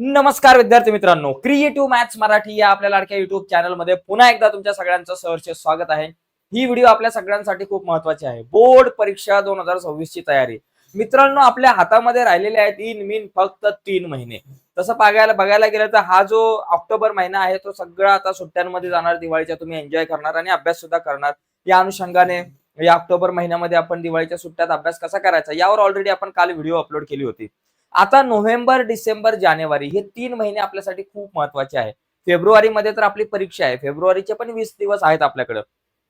नमस्कार विद्यार्थी मित्रांनो क्रिएटिव्ह मॅथ्स मराठी या आपल्या लाडक्या युट्यूब चॅनलमध्ये पुन्हा एकदा तुमच्या सगळ्यांचं सहर्ष स्वागत आहे. ही व्हिडिओ आपल्या सगळ्यांसाठी खूप महत्वाची आहे. बोर्ड परीक्षा दोन हजार सव्वीस ची तयारी. मित्रांनो आपल्या हातामध्ये राहिलेले आहेत तीन मीन फक्त तीन महिने. तसं बघायला बघायला गेलं तर हा जो ऑक्टोबर महिना आहे तो सगळा आता सुट्ट्यांमध्ये जाणार दिवाळीच्या तुम्ही एन्जॉय करणार आणि अभ्यास सुद्धा करणार. या अनुषंगाने या ऑक्टोबर महिन्यामध्ये आपण दिवाळीच्या सुट्ट्यात अभ्यास कसा करायचा यावर ऑलरेडी आपण काल व्हिडिओ अपलोड केली होती. आता नोव्हेंबर डिसेंबर जानेवारी हे तीन महिने आपल्यासाठी खूप महत्त्वाचे आहे फेब्रुवारीमध्ये तर आपली परीक्षा आहे. फेब्रुवारीचे पण वीस दिवस आहेत आपल्याकडे.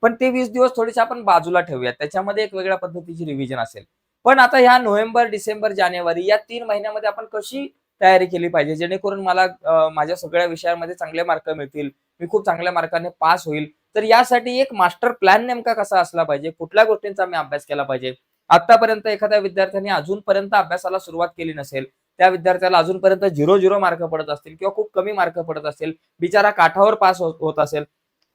पण ते वीस दिवस थोडेसे आपण बाजूला ठेवूया त्याच्यामध्ये एक वेगळ्या पद्धतीची रिव्हिजन असेल. पण आता ह्या नोव्हेंबर डिसेंबर जानेवारी या तीन महिन्यामध्ये आपण कशी तयारी केली पाहिजे? जेणेकरून मला माझ्या सगळ्या विषयांमध्ये चांगले मार्क मिळतील. मी खूप चांगल्या मार्काने पास होईल. तर यासाठी एक मास्टर प्लॅन नेमका कसा असला पाहिजे? कुठल्या गोष्टींचा मी अभ्यास केला पाहिजे? आतापर्यंत एखाद्या विद्यार्थ्याने अजूनपर्यंत अभ्यासाला सुरुवात केली नसेल त्या विद्यार्थ्याला अजूनपर्यंत झिरो झिरो मार्क पडत असतील किंवा खूप कमी मार्क पडत असतील बिचारा काठावर पास हो-, होत असेल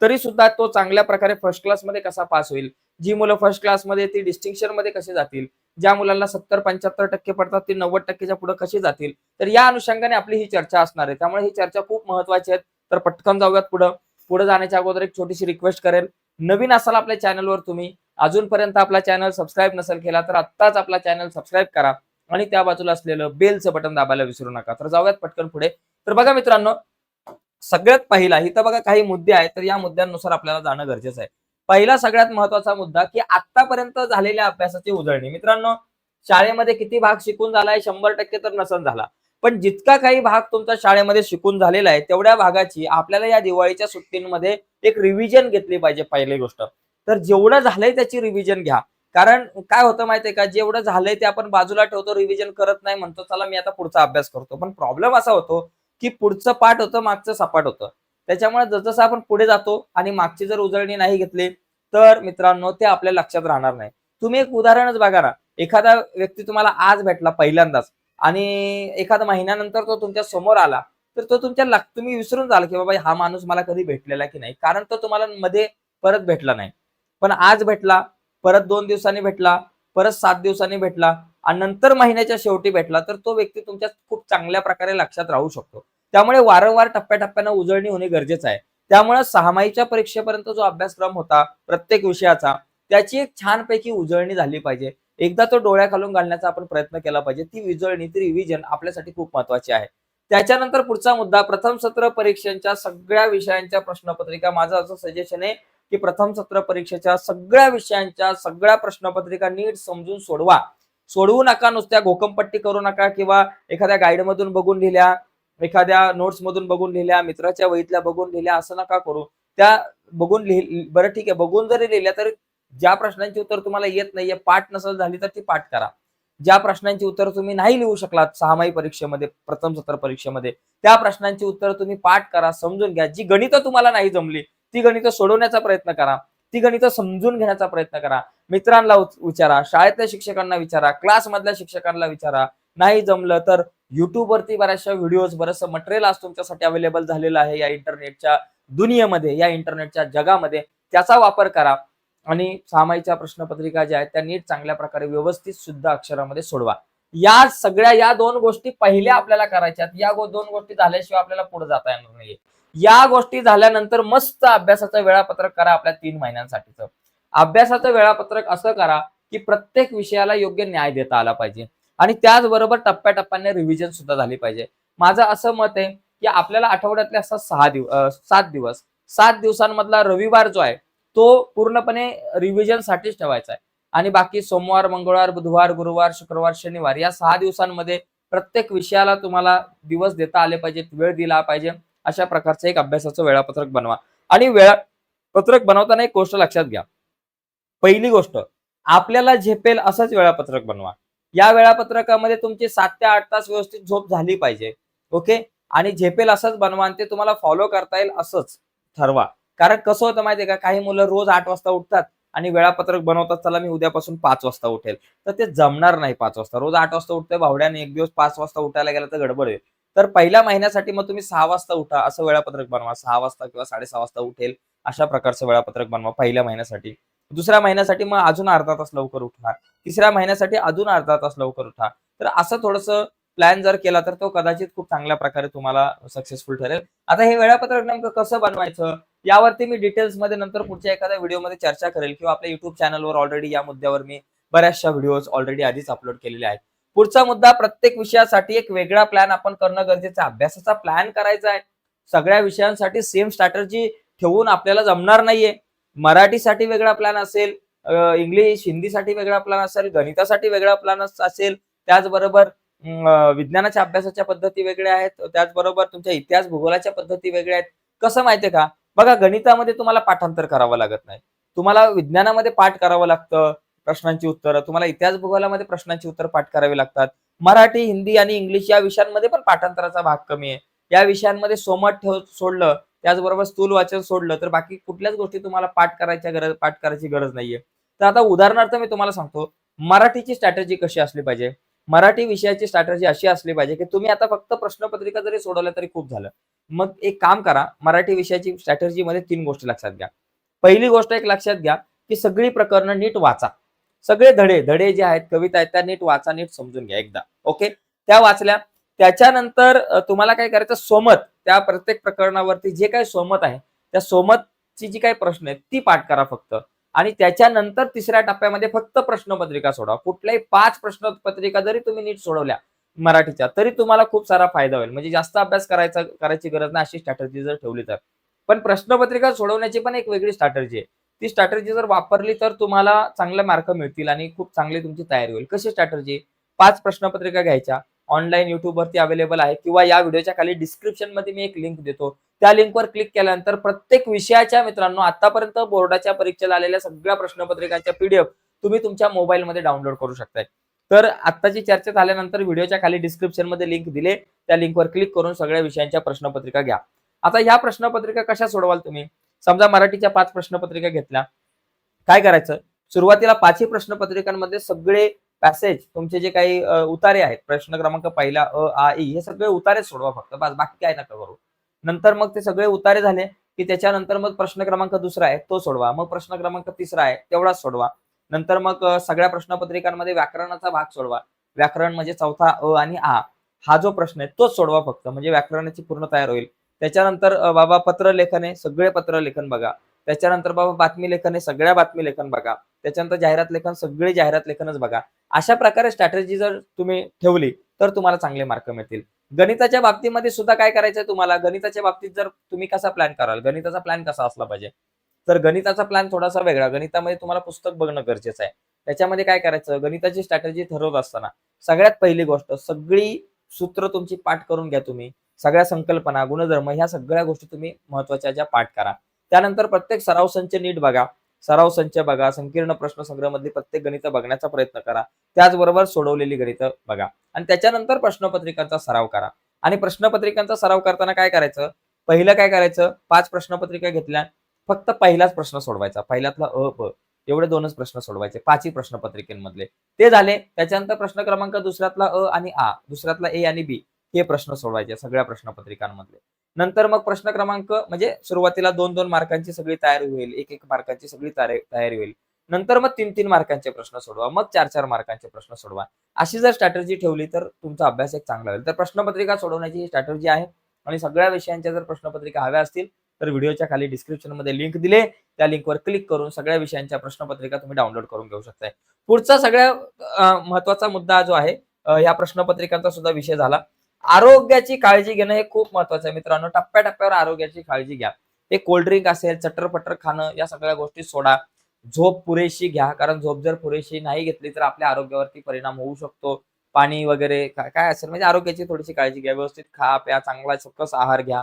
तरी सुद्धा तो चांगल्या प्रकारे फर्स्ट क्लासमध्ये कसा पास होईल? जी मुलं फर्स्ट क्लासमध्ये ती डिस्टिंक्शनमध्ये कशी जातील? ज्या मुलांना सत्तर पंच्याहत्तर टक्के पडतात ती नव्वद टक्केच्या पुढे कशी जातील? तर या अनुषंगाने आपली ही चर्चा असणार आहे. त्यामुळे ही चर्चा खूप महत्वाची आहे. तर पटकन जाऊयात पुढं. पुढे जाण्याच्या अगोदर एक छोटीशी रिक्वेस्ट करेल. नवीन असाल आपल्या चॅनलवर तुम्ही अजूनपर्यंत आपला चॅनल सबस्क्राईब नसेल केला तर आत्ताच आपला चॅनल सबस्क्राईब करा. आणि त्या बाजूला असलेलं बेलचं बटन दाबायला विसरू नका. तर जाऊयात पटकन पुढे. तर बघा मित्रांनो सगळ्यात पहिला इथं बघा काही मुद्दे आहेत तर या मुद्द्यांनुसार आपल्याला जाणं गरजेचं आहे. पहिला सगळ्यात महत्त्वाचा मुद्दा की आतापर्यंत झालेल्या अभ्यासाची उजळणी. मित्रांनो शाळेमध्ये किती भाग शिकून झालाय? शंभर टक्के तर नसन झाला. पण जितका काही भाग तुमचा शाळेमध्ये शिकून झालेला आहे तेवढ्या भागाची आपल्याला या दिवाळीच्या सुट्टींमध्ये एक रिव्हिजन घेतली पाहिजे पहिली गोष्ट. तर जेवढं झालंय त्याची रिव्हिजन घ्या. कारण काय होतं माहितीये का? जेवढं झालंय ते आपण बाजूला ठेवतो रिव्हिजन करत नाही म्हणतो चला मी आता पुढचा अभ्यास करतो. पण प्रॉब्लेम असा होतो की पुढचं पाठ होतं मागचं सपाट होतं. त्याच्यामुळे जसजसं आपण पुढे जातो आणि मागची जर उजळणी नाही घेतली तर मित्रांनो ते आपल्या लक्षात राहणार नाही. तुम्ही एक उदाहरणच बघा ना. एखादा व्यक्ती तुम्हाला आज भेटला पहिल्यांदाच आणि एखादा महिन्यानंतर तो तुमच्यासमोर आला तर तो तुमच्या तुम्ही विसरून जाल की बाबा हा माणूस मला कधी भेटलेला की नाही? कारण तो तुम्हाला मध्ये परत भेटला नाही. पण आज भेटला परत दोन दिवसांनी भेटला परत सात दिवसांनी भेटला आणि नंतर महिन्याच्या शेवटी भेटला तर तो व्यक्ती तुमच्या खूप चांगल्या प्रकारे लक्षात राहू शकतो. त्यामुळे वारंवार टप्प्याटप्प्यानं उजळणी होणे गरजेचं आहे. त्यामुळे सहामाहीच्या परीक्षेपर्यंत जो अभ्यासक्रम होता प्रत्येक विषयाचा त्याची एक छानपैकी उजळणी झाली पाहिजे. एकदा तो डोळ्याखालून घालण्याचा आपण प्रयत्न केला पाहिजे. ती उजळणी ती रिव्हिजन आपल्यासाठी खूप महत्वाची आहे. त्याच्यानंतर पुढचा मुद्दा प्रथम सत्र परीक्षांच्या सगळ्या विषयांच्या प्रश्नपत्रिका. माझं असं सजेशन आहे की प्रथम सत्र परीक्षेच्या सगळ्या विषयांच्या सगळ्या प्रश्नपत्रिका नीट समजून सोडवा. सोडवू नका नुसत्या घोकमपट्टी करू नका किंवा एखाद्या गाईड मधून बघून लिहिल्या एखाद्या नोट्स मधून बघून लिहिल्या मित्राच्या वहीतल्या बघून लिहिल्या असं नका करू. त्या बघून लिहि बरं ठीक आहे बघून जरी लिहिल्या तर ज्या प्रश्नांची उत्तर तुम्हाला येत नाहीये पाठ नसेल झाली तर ती पाठ करा. ज्या प्रश्नांची उत्तर तुम्ही नाही लिहू शकलात सहामाही परीक्षेमध्ये प्रथम सत्र परीक्षेमध्ये त्या प्रश्नांची उत्तर तुम्ही पाठ करा समजून घ्या. जी गणित तुम्हाला नाही जमली ती गणितं सोडवण्याचा प्रयत्न करा. ती गणितं समजून घेण्याचा प्रयत्न करा. मित्रांना विचारा शाळेतल्या शिक्षकांना विचारा क्लासमधल्या शिक्षकांना विचारा. नाही जमलं तर युट्यूबवरती बऱ्याचशा व्हिडिओज बरंचसं मटेरियल आज तुमच्यासाठी अवेलेबल झालेलं आहे या इंटरनेटच्या दुनियेमध्ये या इंटरनेटच्या जगामध्ये. त्याचा वापर करा. आणि सामाईच्या प्रश्नपत्रिका ज्या आहेत त्या नीट चांगल्या प्रकारे व्यवस्थित शुद्ध अक्षरामध्ये सोडवा. या सगळ्या या दोन गोष्टी पहिल्या आपल्याला करायच्यात. या गो- दोन गोष्टी झाल्याशिवाय आपल्याला पुढे जाता येणार नाही या गोष्टी झाल्यानंतर मस्त अभ्यासाचं वेळापत्रक करा आपल्या तीन महिन्यांसाठीचं. अभ्यासाचं वेळापत्रक असं करा की प्रत्येक विषयाला योग्य न्याय देता आला पाहिजे. आणि त्याचबरोबर टप्प्याटप्प्याने रिव्हिजन सुद्धा झाली पाहिजे. माझं असं मत आहे की आपल्याला आठवड्यातले असं सहा दिवस सात दिवस सात दिवसांमधला रविवार जो आहे तो पूर्णपणे रिव्हिजनसाठीच ठेवायचा आहे. आणि बाकी सोमवार मंगळवार बुधवार गुरुवार शुक्रवार शनिवार या सहा दिवसांमध्ये प्रत्येक विषयाला तुम्हाला दिवस देता आले पाहिजेत वेळ दिला पाहिजे. अशा प्रकारचं एक अभ्यासाचं वेळापत्रक बनवा. आणि वेळापत्रक बनवताना एक गोष्ट लक्षात घ्या. पहिली गोष्ट आपल्याला झेपेल असंच वेळापत्रक बनवा. या वेळापत्रकामध्ये तुमची सात ते आठ तास व्यवस्थित झोप झाली पाहिजे. ओके? आणि झेपेल असंच बनवा आणि ते तुम्हाला फॉलो करता येईल असंच ठरवा. कारण कसं होतं माहितीये का? काही मुलं रोज आठ वाजता उठतात आणि वेळापत्रक बनवतात चला मी उद्यापासून पाच वाजता उठेल. तर ते जमणार नाही पाच वाजता. रोज आठ वाजता उठतोय भावड्याने एक दिवस पाच वाजता उठायला गेला तर गडबड होईल. तर पहिल्या महिन्यासाठी मग तुम्ही सहा वाजता उठा असं वेळापत्रक बनवा. सहा वाजता किंवा साडेसहा वाजता उठेल अशा प्रकारचं वेळापत्रक बनवा पहिल्या महिन्यासाठी. दुसऱ्या महिन्यासाठी मग अजून अर्धा तास लवकर उठा. तिसऱ्या महिन्यासाठी अजून अर्धा तास लवकर उठा. तर असं थोडंसं प्लॅन जर केला तर तो कदाचित खूप चांगल्या प्रकारे तुम्हाला सक्सेसफुल ठरेल. आता हे वेळापत्रक नेमकं कसं बनवायचं? यावरती मी डिटेल्समध्ये नंतर पुढच्या एखाद्या व्हिडिओमध्ये चर्चा करेल किंवा आपल्या युट्यूब चॅनलवर ऑलरेडी या मुद्द्यावर मी बऱ्याचशा व्हिडिओज ऑलरेडी आधीच अपलोड केलेले आहेत. पुढचा मुद्दा प्रत्येक विषयासाठी एक वेगळा प्लॅन आपण करणं गरजेचं आहे. अभ्यासाचा प्लॅन करायचा आहे. सगळ्या विषयांसाठी सेम स्ट्रॅटर्जी ठेवून आपल्याला जमणार नाहीये. मराठीसाठी वेगळा प्लॅन असेल इंग्लिश हिंदीसाठी वेगळा प्लॅन असेल गणितासाठी वेगळा प्लॅन असेल त्याचबरोबर विज्ञानाच्या अभ्यासाच्या पद्धती वेगळ्या आहेत त्याचबरोबर तुमच्या इतिहास भूगोलाच्या पद्धती वेगळ्या आहेत. कसं माहितीये का? बघा गणितामध्ये तुम्हाला पाठांतर करावं लागत नाही. तुम्हाला विज्ञानामध्ये पाठ करावं लागतं. प्रश्नांची उत्तरं. तुम्हाला इतिहास भूगोलामध्ये प्रश्नांची उत्तर पाठ करावी लागतात. मराठी हिंदी आणि इंग्लिश या विषयांमध्ये पण पाठांतराचा भाग कमी आहे. या विषयांमध्ये सोमत ठेव सोडलं त्याचबरोबर स्थूल वाचन सोडलं तर बाकी कुठल्याच गोष्टी तुम्हाला पाठ करायच्या गरज पाठ करायची गरज नाहीये. तर आता उदाहरणार्थ मी तुम्हाला सांगतो मराठीची स्ट्रॅटेजी कशी असली पाहिजे? मराठी विषयाची स्ट्रॅटर्जी अशी असली पाहिजे की तुम्ही आता फक्त प्रश्नपत्रिका जरी सोडवल्या तरी खूप झालं. मग एक काम करा मराठी विषयाची स्ट्रॅटर्जी मध्ये तीन गोष्टी लक्षात घ्या. पहिली गोष्ट एक लक्षात घ्या की सगळी प्रकरणं नीट वाचा. सगळे धडे धडे जे आहेत कविता आहेत त्या नीट वाचा नीट समजून घ्या एकदा. ओके त्या वाचल्या. त्याच्यानंतर तुम्हाला काय करायचं? सोमत. त्या प्रत्येक प्रकरणावरती जे काही सोमत आहे त्या सोमतची जी काही प्रश्न आहेत ती पाठ करा फक्त. आणि त्याच्यानंतर तिसऱ्या टप्प्यामध्ये फक्त प्रश्नपत्रिका सोडवा. कुठल्याही पाच प्रश्नपत्रिका जरी तुम्ही नीट सोडवल्या मराठीच्या तरी तुम्हाला खूप सारा फायदा होईल. म्हणजे जास्त अभ्यास करायचा करायची गरज नाही अशी स्ट्रॅटर्जी जर ठेवली तर. पण प्रश्नपत्रिका सोडवण्याची पण एक वेगळी स्ट्रॅटर्जी आहे. ती स्ट्रॅटर्जी जर वापरली तर तुम्हाला चांगले मार्क मिळतील आणि खूप चांगली तुमची तयारी होईल. कशी स्ट्रॅटर्जी पाच प्रश्नपत्रिका घ्यायच्या. ऑनलाईन युट्यूबवरती अवेलेबल आहे. किंवा या व्हिडिओच्या खाली डिस्क्रिप्शनमध्ये मी एक लिंक देतो. त्या लिंकवर क्लिक केल्यानंतर प्रत्येक विषयाच्या मित्रांनो आतापर्यंत बोर्डाच्या परीक्षेला आलेल्या सगळ्या प्रश्नपत्रिकांच्या पीडीएफ तुम्ही तुमच्या मोबाईलमध्ये डाउनलोड करू शकताय. तर आत्ताची चर्चा झाल्यानंतर व्हिडिओच्या खाली डिस्क्रिप्शनमध्ये लिंक दिले. त्या लिंकवर क्लिक करून सगळ्या विषयांच्या प्रश्नपत्रिका घ्या. आता ह्या प्रश्नपत्रिका कशा सोडवाल तुम्ही? समजा मराठीच्या पाच प्रश्नपत्रिका घेतल्या. काय करायचं? सुरुवातीला पाचही प्रश्नपत्रिकांमध्ये सगळे पॅसेज तुमचे जे काही उतारे आहेत प्रश्न क्रमांक पहिला अ आ इ हे सगळे उतारे सोडवा फक्त बस बाकी काय नका करू. नंतर मग ते सगळे उतारे झाले की त्याच्यानंतर मग प्रश्न क्रमांक दुसरा आहे तो सोडवा. मग प्रश्न क्रमांक तिसरा आहे तेवढाच सोडवा. नंतर मग सगळ्या प्रश्नपत्रिकांमध्ये व्याकरणाचा भाग सोडवा. व्याकरण म्हणजे चौथा अ आणि आ. हा जो प्रश्न आहे तोच सोडवा फक्त म्हणजे व्याकरणाची पूर्ण तयार होईल. त्याच्यानंतर बाबा पत्र लेखन आहे सगळे पत्र लेखन बघा. त्याच्यानंतर बाबा बातमी लेखन आहे सगळ्या बातमी लेखन बघा. त्याच्यानंतर जाहिरात लेखन सगळे जाहिरात लेखनच बघा. अशा प्रकारे स्ट्रॅटेजी जर तुम्ही ठेवली तर तुम्हाला चांगले मार्क मिळतील. गणिताच्या बाबतीमध्ये सुद्धा काय करायचंय तुम्हाला? गणिताच्या बाबतीत जर तुम्ही कसा प्लॅन कराल? गणिताचा प्लॅन कसा असला पाहिजे? तर गणिताचा प्लॅन थोडासा वेगळा. गणितामध्ये तुम्हाला पुस्तक बघणं गरजेचं आहे. त्याच्यामध्ये काय करायचं? गणिताची स्ट्रॅटेजी ठरवत असताना सगळ्यात पहिली गोष्ट सगळी सूत्र तुमची पाठ करून घ्या तुम्ही. सगळ्या संकल्पना गुणधर्म ह्या सगळ्या गोष्टी तुम्ही महत्त्वाच्या ज्या पाठ करा. त्यानंतर प्रत्येक सराव संच नीट बघा. सराव संच बघा संकीर्ण प्रश्न संग्रहमधली प्रत्येक गणित बघण्याचा प्रयत्न करा. त्याचबरोबर सोडवलेली गणित बघा. आणि त्याच्यानंतर प्रश्नपत्रिकांचा सराव करा. आणि प्रश्नपत्रिकांचा सराव करताना काय करायचं? पहिलं काय करायचं? पाच प्रश्नपत्रिका घेतल्या. फक्त पहिलाच प्रश्न सोडवायचा. पहिल्यातला अ प एवढे दोनच प्रश्न सोडवायचे. पाचही प्रश्नपत्रिकेमधले. ते झाले. त्याच्यानंतर प्रश्न क्रमांक दुसऱ्यातला अ आणि आ दुसऱ्यातला ए आणि बी. हे प्रश्न सोडवायचे सगळ्या प्रश्नपत्रिकांमधले. नंतर मग प्रश्न क्रमांक म्हणजे सुरुवातीला दोन दोन मार्कांची सगळी तयारी होईल एक एक मार्कांची सगळी तयारी तयारी होईल. नंतर मग तीन तीन मार्कांचे प्रश्न सोडवा मग चार चार मार्कांचे प्रश्न सोडवा. अशी जर स्ट्रॅटर्जी ठेवली तर तुमचा अभ्यास एक चांगला होईल. तर प्रश्नपत्रिका सोडवण्याची ही स्ट्रॅटर्जी आहे आणि सगळ्या विषयांच्या जर प्रश्नपत्रिका हव्या असतील तर व्हिडिओच्या खाली डिस्क्रिप्शनमध्ये लिंक दिले. त्या लिंकवर क्लिक करून सगळ्या विषयांच्या प्रश्नपत्रिका तुम्ही डाउनलोड करून घेऊ शकताय. पुढचा सगळ्या महत्त्वाचा मुद्दा जो आहे या प्रश्नपत्रिकांचा सुद्धा विषय झाला. आरोग्याची काळजी घेणं हे खूप महत्वाचं आहे. मित्रांनो टप्प्याटप्प्यावर आरोग्याची काळजी घ्या. हे कोल्ड्रिंक असेल चटरपटर खाणं या सगळ्या गोष्टी सोडा. झोप पुरेशी घ्या कारण झोप जर पुरेशी नाही घेतली तर आपल्या आरोग्यावरती परिणाम होऊ शकतो. पाणी वगैरे काय असेल म्हणजे आरोग्याची थोडीशी काळजी घ्या. व्यवस्थित खा प्या चांगला सकस आहार घ्या.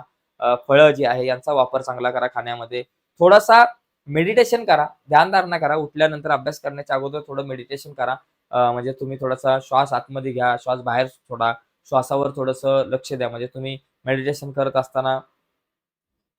फळं जी आहे यांचा वापर चांगला करा खाण्यामध्ये. थोडासा मेडिटेशन करा ध्यानधारणा करा. उठल्यानंतर अभ्यास करण्याच्या अगोदर थोडं मेडिटेशन करा. म्हणजे तुम्ही थोडासा श्वास आतमध्ये घ्या श्वास बाहेर सोडा. श्वासावर थोडस लक्ष द्या. म्हणजे तुम्ही मेडिटेशन करत असताना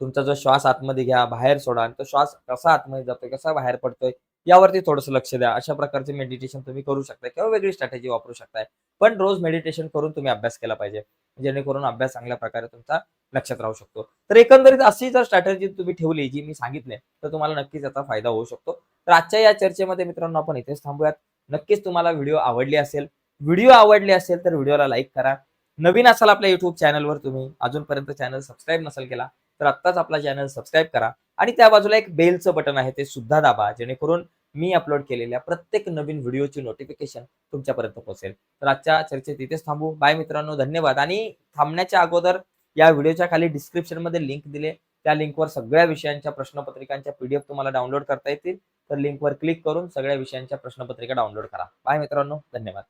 तुमचा जो श्वास आतमध्ये घ्या बाहेर सोडा. आणि तो श्वास कसा आतमध्ये जातोय कसा बाहेर पडतोय यावरती थोडंसं लक्ष द्या. अशा प्रकारचे मेडिटेशन तुम्ही करू शकता किंवा वेगळी स्ट्रॅटेजी वापरू शकताय. पण रोज मेडिटेशन करून तुम्ही अभ्यास केला पाहिजे. जेणेकरून अभ्यास चांगल्या प्रकारे तुमचा लक्षात राहू शकतो. तर एकंदरीत अशी जर स्ट्रॅटेजी तुम्ही ठेवली जी मी सांगितले तर तुम्हाला नक्कीच याचा फायदा होऊ शकतो. तर आजच्या या चर्चेमध्ये मित्रांनो आपण इथेच थांबूयात. नक्कीच तुम्हाला व्हिडिओ आवडली असेल व्हिडिओ आवडले असेल तर व्हिडिओला लाईक करा. नवीन असाल आपल्या युट्यूब चॅनलवर तुम्ही अजूनपर्यंत चॅनल सबस्क्राईब नसेल केला तर आत्ताच आपला चॅनल सबस्क्राईब करा. आणि त्या बाजूला एक बेलचं बटन आहे ते सुद्धा दाबा जेणेकरून मी अपलोड केलेल्या प्रत्येक नवीन व्हिडिओची नोटिफिकेशन तुमच्यापर्यंत पोहोचेल. तर आजच्या चर्चेत इथेच थांबू. बाय मित्रांनो धन्यवाद. आणि थांबण्याच्या अगोदर या व्हिडिओच्या खाली डिस्क्रिप्शनमध्ये लिंक दिले. त्या लिंकवर सगळ्या विषयांच्या प्रश्नपत्रिकांच्या पीडीएफ तुम्हाला डाउनलोड करता येतील. तर लिंकवर क्लिक करून सगळ्या विषयांच्या प्रश्नपत्रिका डाउनलोड करा. बाय मित्रांनो धन्यवाद.